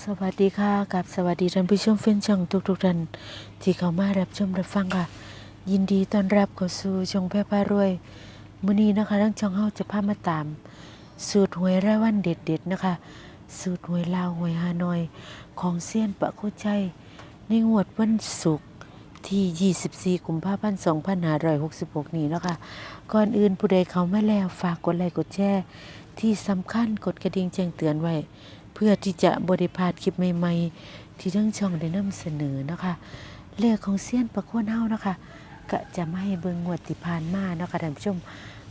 สวัสดีค่ะกับสวัสดีท่านผู้ชมแฟนช่องทุกๆท่านที่เข้ามารับชมรับฟังค่ะ ยินดีต้อนรับเข้าสู่ช่องแพร่พารวยมื้อนี้นะคะทั้งช่องเฮาจะพามาตาม สูตรหวยรายวันเด็ดๆนะคะ สูตรหวยลาวหวยฮานอย ของเซียนปะโคชัยในงวดวันศุกร์ที่ 24 กุมภาพันธ์ 2566 นี้นะคะ ก่อนอื่นผู้ใดเขามาแล้วฝากกดไลค์กดแชร์ที่สำคัญกดกระดิ่งแจ้งเตือนไว้ เพื่อที่จะบริพาดคลิปใหม่ๆ ที่ทั้งช่องได้นำเสนอนะคะเลขของเซียนประโคนเฮานะคะก็จะไม่ให้เบิ่งงวดที่ผ่านมานะคะท่านผู้ชม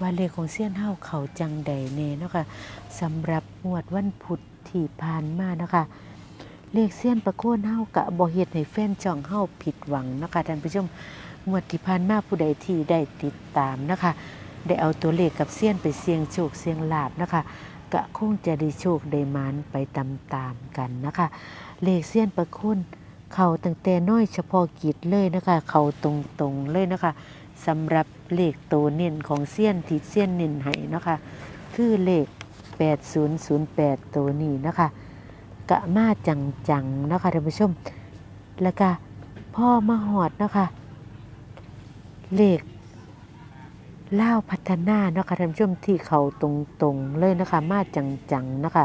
ว่าเลขของเซียนเฮาเขาจังใดแน่เนาะคะสำหรับงวดวันพุธที่ผ่านมานะคะ เลขเซียนประโคนเฮากะบ่เฮ็ดให้แฟนช่องเฮาผิดหวังนะคะท่านผู้ชมงวดที่ผ่านมาผู้ใดที่ได้ติดตามนะคะ ได้เอาตัวเลขกับเซียนไปเสี่ยงโชคเสี่ยงลาบนะคะ ก็คงจะได้โชคได้มานไปตามๆกันนะคะ เลขเซียนประคุณเขาตั้งแต่น้อยเฉพาะกิจเลยนะคะ เขาตรงๆเลยนะคะสำหรับเลขตัวเน้นของเซียนที่เซียนเน้นให้นะคะ คือเลข 8008 ตัวนี้นะคะกะมาจังๆนะคะท่านผู้ชม แล้วก็พ่อมาหอดนะคะ เลข เล่าพัฒนาเนาะคะท่านผู้ชมที่เขาตรงๆเลยนะคะ มาจังๆนะคะ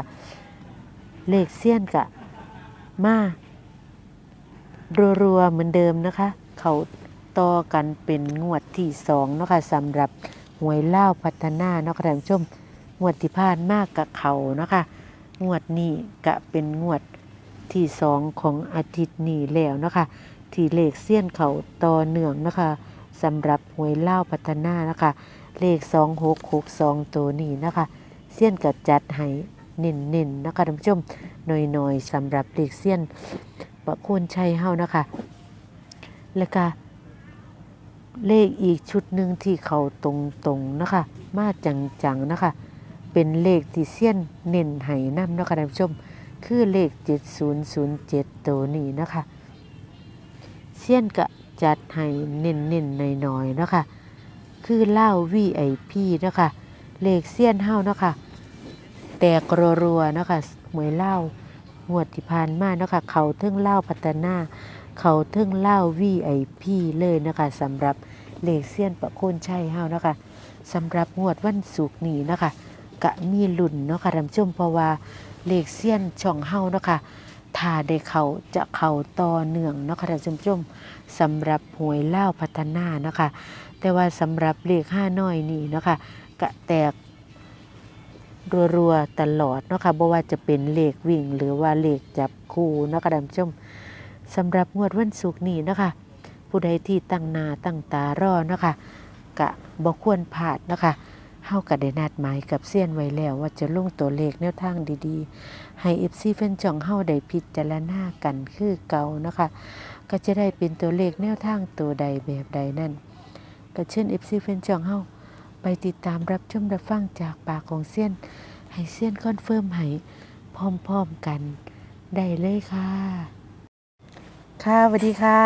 เลขเซียนกะมารัวๆเหมือนเดิมนะคะ เขาต่อกันเป็นงวดที่สองเนาะคะสำหรับหวยเล่าพัฒนาเนาะคะท่านผู้ชมงวดที่ผ่านมากกับเขานะคะ งวดนี้กะเป็นงวดที่สองของอาทิตย์นี้แล้วเนาะคะ ที่เลขเซียนเขาต่อเนื่องนะคะ สำหรับหวยเล่าพัฒนานะคะ เลข 2662 ตัวนี้นะคะ เสี้ยนกับจัดให้เน้นๆนนะคะท่านผู้ชมหน่อยๆสำหรับเลขเสี้ยนประโคนชัยเฮานะคะ แล้วก็เลขอีกชุดหนึ่งที่เขาตรงๆนะคะ มาจังๆนะคะ เป็นเลขที่เสี้ยนเน้นให้น้ำนะคะท่านผู้ชม คือเลข 7007 ตัวนี้นะคะเสี้ยนกะ จัดให้เน้นเน้นๆหน่อยๆเนาะคะคือเหล้า VIP เนาะคะเลขเซียนเฮ้าเนาะคะแตกรัวๆเนาะคะหมวยเหล้างวดที่ผ่านมาเนาะคะเขาเทิงเหล้าพัฒนา เขาเทิงเหล้า VIP เลยนะคะสำหรับเลขเซียนประโคนชัยเฮ้าเนาะคะสำหรับงวดวันศุกร์นี้เนาะคะกะมีลุ่นเนาะค่ะท่านผู้ชมเพราะว่าเลขเซียนช่องเฮ้าเนาะคะ ถ้าได้เขาจะเขาต่อเนื่องนะคะท่านผู้ชมสำหรับหวยเล่าพัฒนานะคะ แต่ว่าสำหรับเลขห้าน้อยนี่เนาะคะกะแตกรัวๆตลอดเนาะคะบ่ว่าจะเป็นเลขวิ่งหรือว่าเลขจับคู่นาะคะท่านผู้ชมสำหรับงวดวันศุกร์นี้เนาะคะ ผู้ใดที่ตั้งนาตั้งตารอเนาะคะกะบ่ควรพลาดเนาะคะ เฮาก็ได้นัดหมายกับเซียนไว้แล้วว่าจะลงตัวเลขแนวทางดีๆ ให้ FC แฟนจ่องเฮาได้พิจารณากันคือเก่าเนาะคะ ก็จะได้เป็นตัวเลขแนวทางตัวใดแบบใดนั่น ก็เชิญ FC แฟนจองเฮาไปติดตามรับชมรับฟังจากปากของเซียน ให้เซียนคอนเฟิร์มให้พร้อมๆกันได้เลยค่ะ ค่ะสวัสดีค่ะ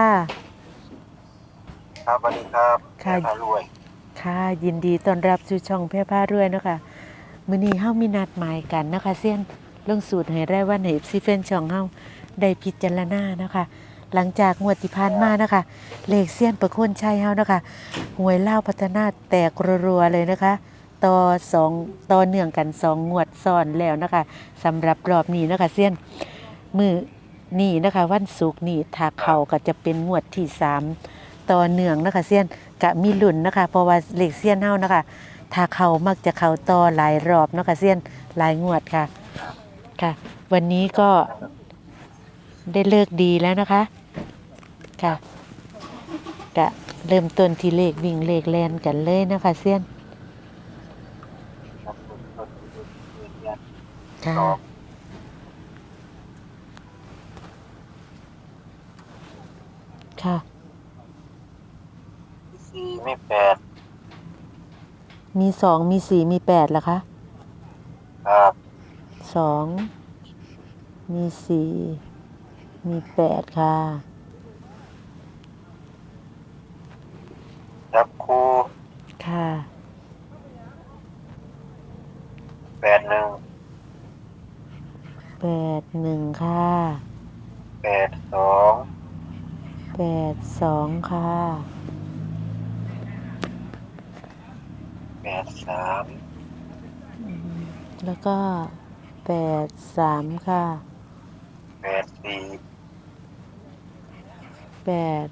ครับสวัสดีครับค่ะแม่พารวย ค่ะยินดีต้อนรับสู่ช่องแพร่ผ้าเรวยเนาะคะมื้อนี้เฮามีนัดหมายกันนะคะเซียนลงสูตรให้ได้วันให้ FC แฟนช่องเฮาได้พิจารณานะคะ หลังจากงวดที่ผ่านมานะคะ เลขเซียนประโคนชัยเฮานะคะหวยเล่าพัฒนาแตกรัวๆเลยนะคะ ต่อสองต่อเนื่องกันสองงวดซ้อนแล้วนะคะสำหรับรอบนี้นะคะเซียนมือนี่นะคะ วันศุกร์นี่ถ้าเขาก็จะเป็นงวดที่สามต่อเนื่องนะคะเซียน กะมีหลุนนะคะ เพราะว่าเลขเซียนเฮานะคะ ถ้าเขามักจะเขาต่อหลายรอบนะคะเซียนหลายงวดค่ะค่ะ วันนี้ก็ได้เลิกดีแล้วนะคะค่ะกะเริ่มต้นที่เลขวิ่งเลขแลนกันเลยนะคะเซียนครับผมก็คือยืนยันค่ะค่ะ ม่แปดมีสองมีสี่มีแปดเหรอคะครับสองมีสี่มีแปดค่ะ จับคู่ค่ะแปดหนึ่งแปแปดหนึ่งค่ะแปดสองแปดสองค่ะ แปดสามอืมแล้วก็แปดสามค่ะแปดสี่แปด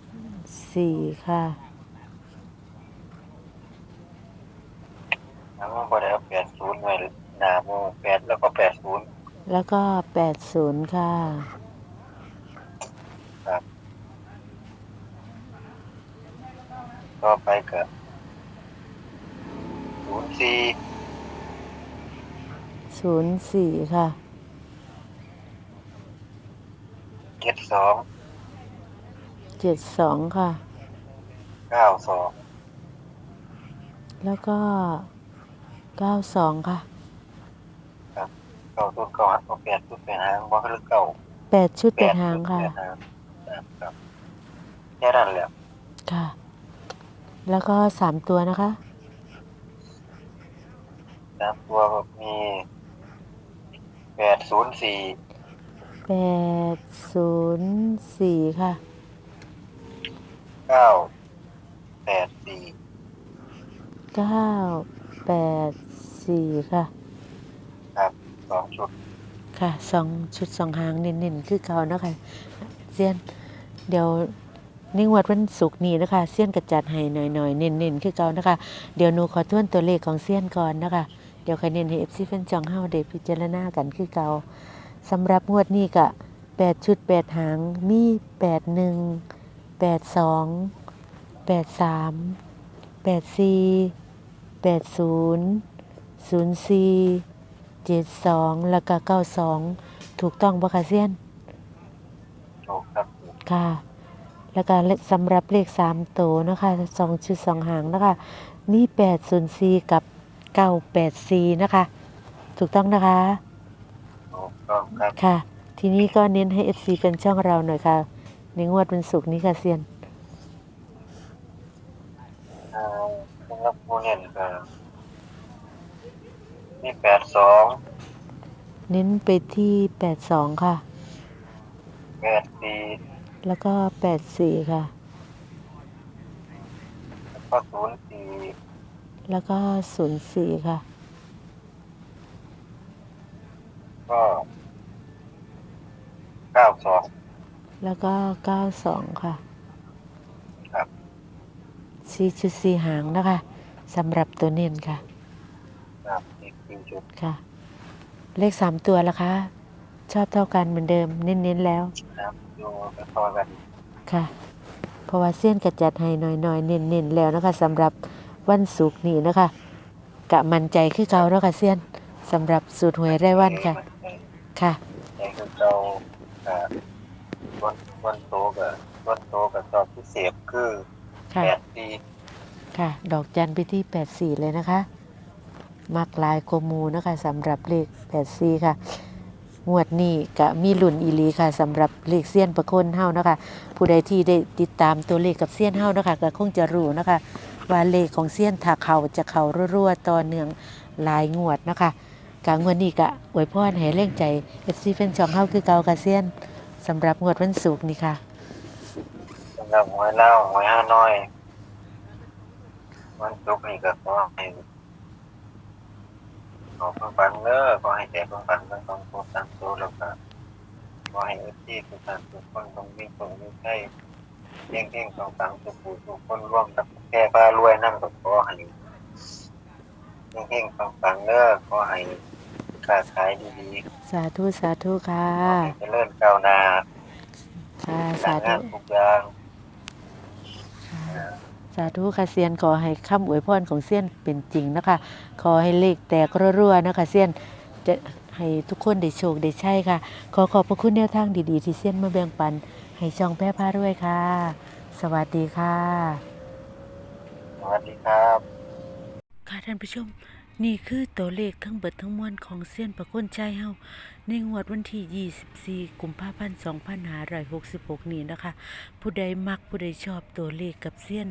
สี่ค่ะแล้วก็บอได้เอาแปดศูนย์ไว้หนาโมแปดแล้วก็แปดศูนย์แล้วก็แปดศูนย์ค่ะต่อไปกับศูนย์ สี่ศูนย์สี่ค่ะ เจ็ดสองเจ็ดสองค่ะ เก้าสองแล้วก็เก้าสองค่ะเก้าศูนย์เก้าหักแปดศูนย์แปดหางว่าคือเก้าแปดชุดเป็นหางค่ะ แปดหางครับแค่นั้นแหละค่ะ แล้วก็สามตัวนะคะสามตัวก็มีแปดศูนย์สี่แปดศูนย์สี่ค่ะ เก้าแปดสี่เก้าแปดสี่ค่ะ ครับสองชุดค่ะสองชุดสองหางเน้นๆคือเก่านะคะเซียนเดี๋ยวนิ่งวัดวันศุกร์นี้นะคะเซียนกระจัดให้หน่อยๆเน้นๆคือเก่านะคะ เดี๋ยวหนูขอทวนตัวเลขของเซียนก่อนนะคะ เดี๋ยวใครเน้นให้เอฟซีแฟนจองเฮาได้พิจารณากันคือเก่าสำหรับงวดนี้ก็แปดชุดแปดหางมีแปดหนึ่งแปดสองแปดสามแปดสี่แปดศูนย์ศูนย์สี่เจ็ดสองแล้วก็เก้าสองถูกต้องปะคะเซียนถูกครับค่ะ แล้วก็เลขสำหรับเลขสามตัวนะคะสองชุดสองหางนะคะมีแปดศูนย์สี่กับ เก้าแปดสี่นะคะ ถูกต้องนะคะ ถูกต้องครับค่ะ ทีนี้ก็เน้นให้ FC เป็นช่องเราหน่อยค่ะ ในงวดวันศุกร์นี้ค่ะเซียนอ่าสำหรับผู้เน้นก็มีแปดสองเน้นไปที่แปดสองค่ะ แปดสี่แล้วก็แปดสี่ค่ะ แล้วก็ศูนย์สี่ แล้วก็ศูนย์สี่ค่ะ ก็เก้าสอง แล้วก็เก้าสองค่ะครับ สี่ชุดสี่หางนะคะสำหรับตัวเน้นค่ะ ครับอีกสี่ชุดค่ะ เลขสามตัวละคะ ชอบเท่ากันเหมือนเดิม เน้นๆแล้ว นะครับดูไปพอกันค่ะ เพราะว่าเส้นกระจัดให้หน่อยๆ เน้นๆแล้วนะคะสำหรับ วันศุกร์นี้นะคะกะมันใจคือเก่าแล้วค่ะเซียนสำหรับสูตรหวยไร่วันค่ะ ค่ะใจคือเราอ่าวันวันโตกับวันโตกับตอบพิเศษคือค่ะ แปดปีค่ะ ดอกจันไปที่ 84 เลยนะคะ มักลายโกมูนะคะสำหรับเลข 84 ค่ะ งวดนี้ก็มีลุ่นอีหลีค่ะสำหรับเลขเซียนประคนเฮานะคะ ผู้ใดที่ได้ติดตามตัวเลขกับเซียนเฮานะคะก็คงจะรู้นะคะ ว่าเลขของเซียนถ้าเขาจะเขารั่วๆต่อเนื่องหลายงวดนะคะกางวดนี้ก็อวยพรให้เร่งใจ FC แฟนช่องเฮาคือเก่าค่ะเซียนสำหรับงวดวันศุกร์นี้ค่ะสำหรับหวยเล่าหวยห้าน้อย วันศุกร์นี่ก็ขอให้ขอเพิ่งฟังเด้อขอให้แต่เพิ่งฟังเพิ่งต้องโพสต์ตั้งตัวแล้วก็ขอให้เอฟซีทุกท่านทุกคนต้องมีคนมีใช่ เพ่งเพ่งต้องฟังทุกผู้ทุกคนร่วมกับแก่พารวยนั่นก็ขอให้เพ่งเพ่งต้องฟังเด้อขอให้ค้าขายดีสาธุสาธุค่ะๆขอให้เจริญก้าวหน้าค่ะกาสารธุงานทุกอย่างสาธุค่ะเซียนขอให้คำอวยพรของเซียนเป็นจริงนะคะ ขอให้เลขแตกรัวๆนะคะเซียนจะให้ทุกคนได้โชคได้ใช่ค่ะ ขอขอบพระคุณแนวทางดีๆ ที่เซียนมาแบ่งปัน ให้ช่องแพร่พาด้วยค่ะ สวัสดีค่ะ สวัสดีครับ ค่ะท่านผู้ชม นี่คือตัวเลขทั้งเบิดทั้งมวลของเซียนประคุณใจเฮาในงวดวันที่ 24 กุมภาพันธ์ 2566 นี้นะคะ ผู้ใดมักผู้ใดชอบตัวเลขกับเซียน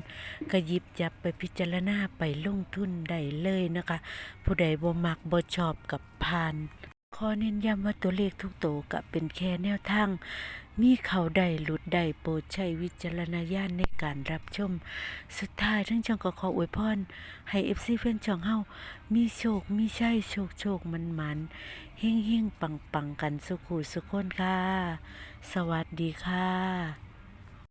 ก็หยิบจับไปพิจารณาไปลงทุนได้เลยนะคะ ผู้ใดบ่มักบ่ชอบกับผ่านข อเน้นย้ำว่าตัวเลขทุกตัวก็เป็นแค่แนวทาง มีเขาใดหลุดใดโปรดใช้วิจารณญาณในการรับชม สุดท้ายทั้งช่องก็ขออวยพร ให้ FC เพื่อนช่องเฮามีโชค มีชัยโชคโชคมันมันเฮงเฮงปังปังกันสุขูสุขคนค่ะ สวัสดีค่ะ